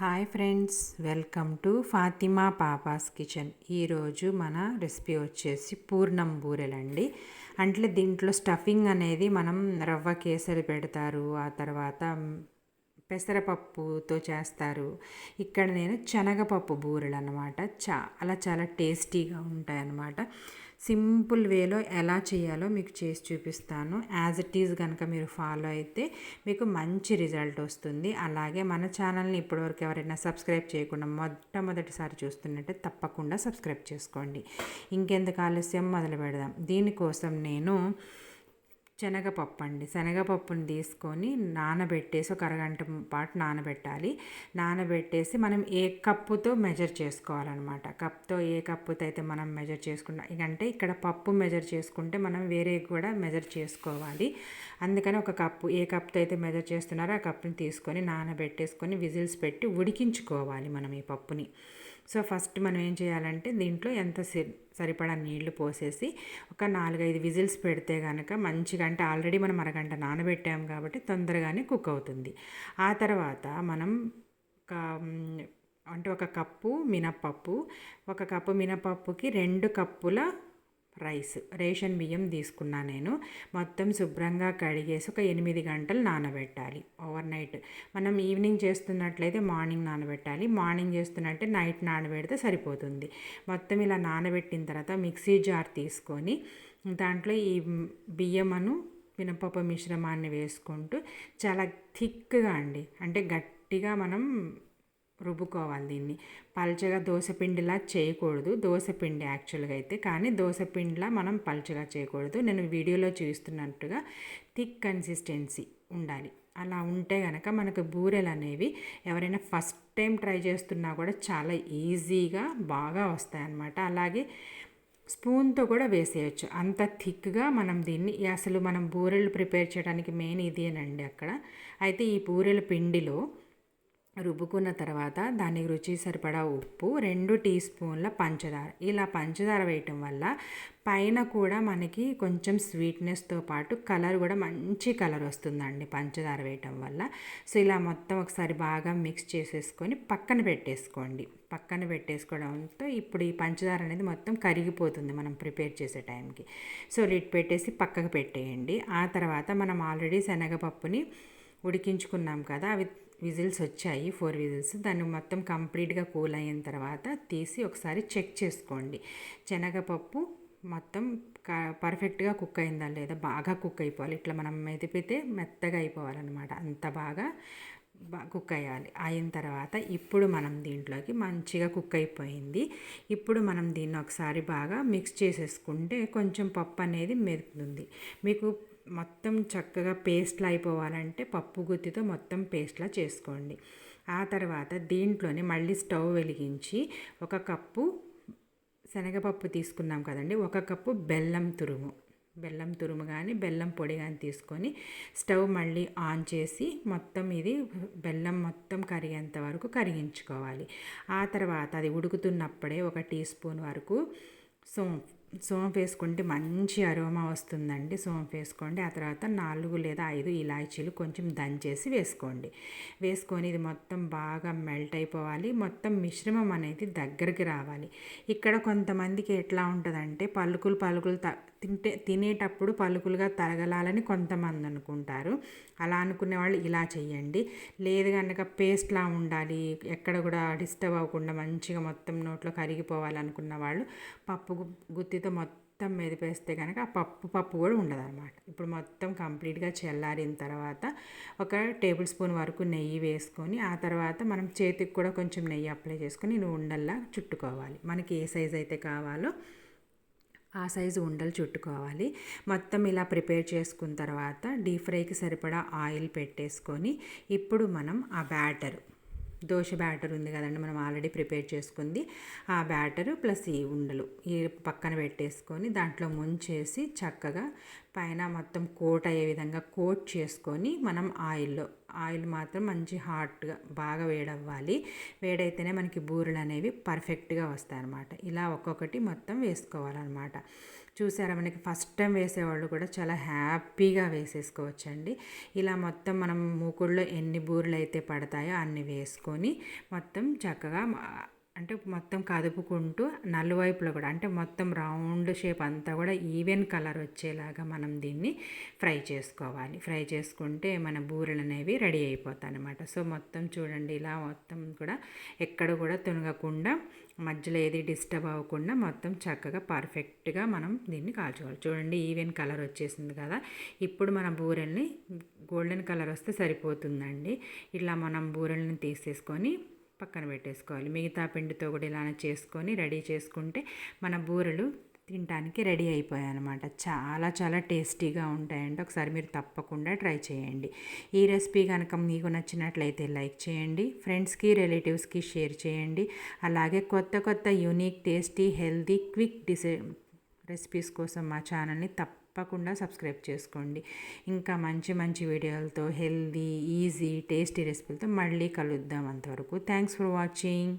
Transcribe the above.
Hi friends welcome to Fatima Papa's kitchen. ఈరోజు మన recipe వచ్చేసి పూర్ణం బూరెలండి. అంటే దీంట్లో స్టఫింగ్ అనేది మనం రవ్వ కేసరి పెడతారు ఆ తర్వాత పెసరపప్పుతో చేస్తారు. ఇక్కడ నేను శనగపప్పు బూరెలు అనమాట చాలా చాలా టేస్టీగా ఉంటాయి అన్నమాట సింపుల్ వేలో ఎలా చేయాలో మీకు చేసి చూపిస్తాను. యాజ్ ఇట్ ఈజ్ కనుక మీరు ఫాలో అయితే మీకు మంచి రిజల్ట్ వస్తుంది. అలాగే మన ఛానల్ని ఇప్పటివరకు ఎవరైనా సబ్స్క్రైబ్ చేయకుండా మొట్టమొదటిసారి చూస్తున్నట్టే తప్పకుండా సబ్స్క్రైబ్ చేసుకోండి. ఇంకెందుకు ఆలస్యం? మొదలు పెడదాం. దీనికోసం నేను శనగపప్పు అండి శనగపప్పుని తీసుకొని నానబెట్టేసి ఒక అరగంట పాటు నానబెట్టాలి. నానబెట్టేసి మనం ఏ కప్పుతో మెజర్ చేసుకోవాలన్నమాట. కప్తో ఏ కప్పుతో అయితే మనం మెజర్ చేసుకున్నాం అంటే ఇక్కడ పప్పు మెజర్ చేసుకుంటే మనం వేరే కూడా మెజర్ చేసుకోవాలి. అందుకని ఒక కప్పు ఏ కప్తో అయితే మెజర్ చేస్తున్నారో ఆ కప్పుని తీసుకొని నానబెట్టేసుకొని విజిల్స్ పెట్టి ఉడికించుకోవాలి మనం ఈ పప్పుని. సో ఫస్ట్ మనం ఏం చేయాలంటే దీంట్లో ఎంత సరిపడా నీళ్ళు పోసేసి ఒక నాలుగైదు విజిల్స్ పెడితే కనుక మంచిగా అంటే ఆల్రెడీ మనం అరగంట నానబెట్టాం కాబట్టి తొందరగానే కుక్ అవుతుంది. ఆ తర్వాత మనం ఒక అంటే ఒక కప్పు మినప్పప్పు ఒక కప్పు మినపప్పుకి రెండు కప్పుల రైస్ రేషన్ బియ్యం తీసుకున్నా నేను. మొత్తం శుభ్రంగా కడిగేసి ఒక ఎనిమిది గంటలు నానబెట్టాలి. ఓవర్ నైట్ మనం ఈవినింగ్ చేస్తున్నట్లయితే మార్నింగ్ నానబెట్టాలి. మార్నింగ్ చేస్తున్నట్టే నైట్ నానబెడితే సరిపోతుంది. మొత్తం ఇలా నానబెట్టిన తర్వాత మిక్సీ జార్ తీసుకొని దాంట్లో ఈ బియ్యమును మినపప్పు మిశ్రమాన్ని వేసుకుంటూ చాలా థిక్గా అండి. అంటే గట్టిగా మనం రుబ్బుకోవాలి దీన్ని. పల్చగా దోశపిండిలా చేయకూడదు. దోశపిండి యాక్చువల్గా అయితే. కానీ దోశపిండిలా మనం పల్చగా చేయకూడదు. నేను వీడియోలో చూస్తున్నట్టుగా థిక్ కన్సిస్టెన్సీ ఉండాలి. అలా ఉంటే కనుక మనకు బూరెలు అనేవి ఎవరైనా ఫస్ట్ టైం ట్రై చేస్తున్నా కూడా చాలా ఈజీగా బాగా వస్తాయన్నమాట. అలాగే స్పూన్తో కూడా వేసేయచ్చు. అంత థిక్గా మనం దీన్ని అసలు మనం బూరెలు ప్రిపేర్ చేయడానికి మెయిన్ ఇదేనండి అక్కడ. అయితే ఈ బూరెల పిండిలో రుబ్బుకున్న తర్వాత దానికి రుచి సరిపడా ఉప్పు రెండు టీ స్పూన్ల పంచదార. ఇలా పంచదార వేయటం వల్ల పైన కూడా మనకి కొంచెం స్వీట్నెస్తో పాటు కలర్ కూడా మంచి కలర్ వస్తుందండి పంచదార వేయటం వల్ల. సో ఇలా మొత్తం ఒకసారి బాగా మిక్స్ చేసేసుకొని పక్కన పెట్టేసుకోండి. పక్కన పెట్టేసుకోవడంతో ఇప్పుడు ఈ పంచదార అనేది మొత్తం కరిగిపోతుంది మనం ప్రిపేర్ చేసే టైంకి. సో లిట్ పెట్టేసి పక్కకు పెట్టేయండి. ఆ తర్వాత మనం ఆల్రెడీ శనగపప్పుని ఉడికించుకున్నాం కదా అవి విజిల్స్ వచ్చాయి ఫోర్ విజిల్స్. దాన్ని మొత్తం కంప్లీట్గా కూల్ అయిన తర్వాత తీసి ఒకసారి చెక్ చేసుకోండి. శనగపప్పు మొత్తం పర్ఫెక్ట్గా కుక్ అయిందా లేదా? బాగా కుక్ అయిపోవాలి. ఇట్లా మనం మెదిపితే మెత్తగా అయిపోవాలన్నమాట. అంత బాగా కుక్ అయ్యాలి. అయిన తర్వాత ఇప్పుడు మనం దీంట్లోకి మంచిగా కుక్ అయిపోయింది. ఇప్పుడు మనం దీన్ని ఒకసారి బాగా మిక్స్ చేసేసుకుంటే కొంచెం పప్పు అనేది మెరుగుతుంది మీకు మొత్తం చక్కగా పేస్ట్లా అయిపోవాలంటే పప్పు గుత్తితో మొత్తం పేస్ట్లా చేసుకోండి. ఆ తర్వాత దీంట్లోనే మళ్ళీ స్టవ్ వెలిగించి ఒక కప్పు శనగపప్పు తీసుకున్నాం కదండి ఒక కప్పు బెల్లం తురుము. బెల్లం తురుము కానీ బెల్లం పొడి కానీ తీసుకొని స్టవ్ మళ్ళీ ఆన్ చేసి మొత్తం ఇది బెల్లం మొత్తం కరిగేంత వరకు కరిగించుకోవాలి. ఆ తర్వాత అది ఉడుకుతున్నప్పుడే ఒక టీ స్పూన్ వరకు సోంపు సోంపు వేసుకుంటే మంచి అరోమా వస్తుందండి. సోంపు వేసుకోండి. ఆ తర్వాత నాలుగు లేదా ఐదు ఇలాచీలు కొంచెం దంచేసి వేసుకోండి. వేసుకొని ఇది మొత్తం బాగా మెల్ట్ అయిపోవాలి. మొత్తం మిశ్రమం అనేది దగ్గరికి రావాలి. ఇక్కడ కొంతమందికి ఎట్లా ఉంటుందంటే పలుకులు పలుకులు త తింటే తినేటప్పుడు పలుకులుగా తరగలాలని కొంతమంది అనుకుంటారు. అలా అనుకునే వాళ్ళు ఇలా చేయండి లేదు కనుక పేస్ట్లా ఉండాలి ఎక్కడ కూడా డిస్టర్బ్ అవ్వకుండా మంచిగా మొత్తం నోట్లో కరిగిపోవాలనుకున్న వాళ్ళు పప్పు గుత్తితో మొత్తం మెదిపేస్తే కనుక ఆ పప్పు పప్పు కూడా ఉండదు అనమాట ఇప్పుడు మొత్తం కంప్లీట్గా చల్లారిన తర్వాత ఒక టేబుల్ స్పూన్ వరకు నెయ్యి వేసుకొని ఆ తర్వాత మనం చేతికి కూడా కొంచెం నెయ్యి అప్లై చేసుకొని ఉండల్లా చుట్టుకోవాలి. మనకి ఏ సైజ్ అయితే కావాలో ఆ సైజు ఉండలు చుట్టుకోవాలి. మొత్తం ఇలా ప్రిపేర్ చేసుకున్న తర్వాత డీప్ ఫ్రైకి సరిపడా ఆయిల్ పెట్టేసుకొని ఇప్పుడు మనం ఆ బ్యాటర్ దోశ బ్యాటర్ ఉంది కదండి మనం ఆల్రెడీ ప్రిపేర్ చేసుకుంది. ఆ బ్యాటరు ప్లస్ ఈ ఉండలు ఈ పక్కన పెట్టేసుకొని దాంట్లో ముంచేసి చక్కగా పైన మొత్తం కోట్ అయ్యే విధంగా కోట్ చేసుకొని మనం ఆయిల్లో ఆయిల్ మాత్రం మంచి హాట్గా బాగా వేడవ్వాలి. వేడైతేనే మనకి బూరెలు అనేవి పర్ఫెక్ట్గా వస్తాయి అన్నమాట ఇలా ఒక్కొక్కటి మొత్తం వేసుకోవాలన్నమాట. చూసారా? మనకి ఫస్ట్ టైం వేసేవాళ్ళు కూడా చాలా హ్యాపీగా వేసేసుకోవచ్చండి. ఇలా మొత్తం మనం మూకుడులో ఎన్ని బూరెలు అయితే పడతాయో అన్ని వేసుకొని మొత్తం చక్కగా అంటే మొత్తం కదుపుకుంటూ నలువైపులో కూడా అంటే మొత్తం రౌండ్ షేప్ అంతా కూడా ఈవెన్ కలర్ వచ్చేలాగా మనం దీన్ని ఫ్రై చేసుకోవాలి. ఫ్రై చేసుకుంటే మన బూరెలు అనేవి రెడీ అయిపోతాయి అనమాట సో మొత్తం చూడండి ఇలా మొత్తం కూడా ఎక్కడ కూడా తునగకుండా మధ్యలో ఏది డిస్టర్బ్ అవ్వకుండా మొత్తం చక్కగా పర్ఫెక్ట్గా మనం దీన్ని కాల్చుకోవాలి. చూడండి ఈవెన్ కలర్ వచ్చేసింది కదా. ఇప్పుడు మన బూరెల్ని గోల్డెన్ కలర్ వస్తే సరిపోతుందండి. ఇలా మనం బూరెల్ని తీసేసుకొని పక్కన పెట్టేసుకోవాలి. మిగతా పిండితో కూడా ఇలానే చేసుకొని రెడీ చేసుకుంటే మన బూరెలు తినడానికి రెడీ అయిపోయాయన్నమాట. చాలా చాలా టేస్టీగా ఉంటాయండి ఒకసారి మీరు తప్పకుండా ట్రై చేయండి. ఈ రెసిపీ కనుక మీకు నచ్చినట్లయితే లైక్ చేయండి. ఫ్రెండ్స్కి రిలేటివ్స్కి షేర్ చేయండి. అలాగే కొత్త కొత్త unique tasty healthy quick desi recipes కోసం మా ఛానల్ని తప్పకుండా సబ్స్క్రైబ్ చేసుకోండి. ఇంకా మంచి మంచి వీడియోలతో హెల్దీ ఈజీ టేస్టీ రెసిపీలతో మళ్ళీ కలుద్దాం అంతవరకు. Thanks for watching.